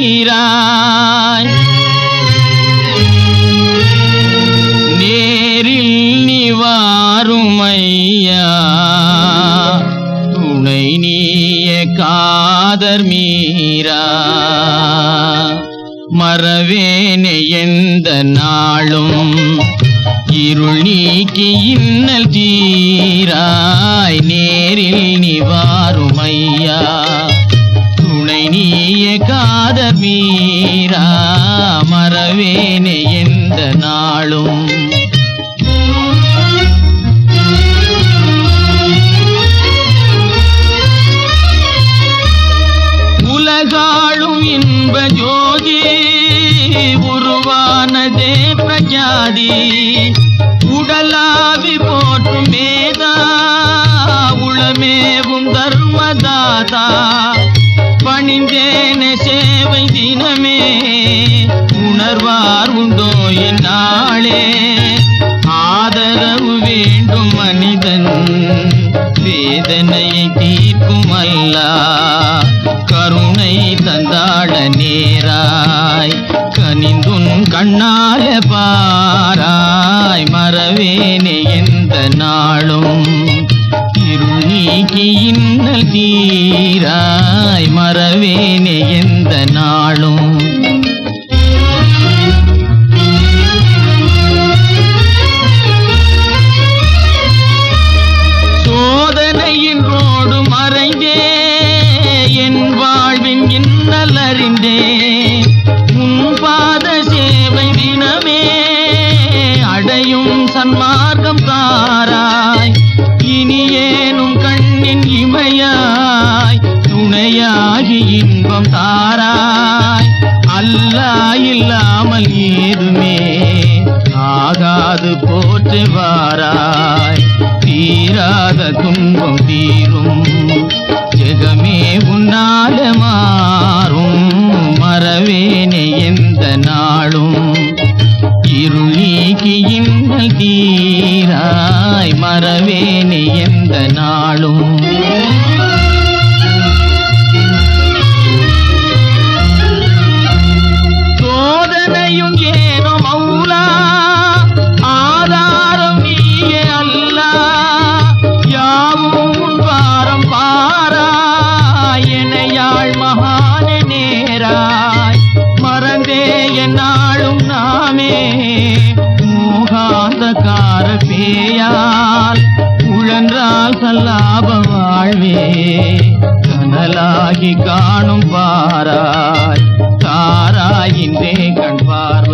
நீராய். நேரில் நிவாருமையா துணை நீய காதர் மீரா. மறவேனே எந்த நாளும் இருள் நீக்கி இன்னல் தீராய். நேரில் நிவாருமையா நீய காதர் மீரா மறவேனே எந்த நாளும் உலகாளும் இன்ப ஜோதி உருவானதே பிரஜாதி உடலாவி போற்றும் மேதா உணர்வார் உண்டோ என்னாளே ஆதரவு வேண்டும் மனிதன். வேதனையை தீர்க்கும் அல்லா. கருணை தந்தாட நேராய். கனிந்துன் கண்ணால பாராய். மறவேனே எந்த நாளும். இருள் நீக்கி இன்னல் தீராய். மறவேனே எந்த நாளும். துணையாகி இன்பம் தாராய். அல்லா இல்லாமல் ஏதுமே ஆகாது போற்று வாராய். தீராத துன்பம் தீரும். ஜெகமே உன்னால மாறும். மறவேனே எந்த நாளும். இருள் நீக்கி இன்னல் தீராய். மறவேனே எந்த நாளும். ஆகி காணும் பாராய் தாராயின்றே கண்பார்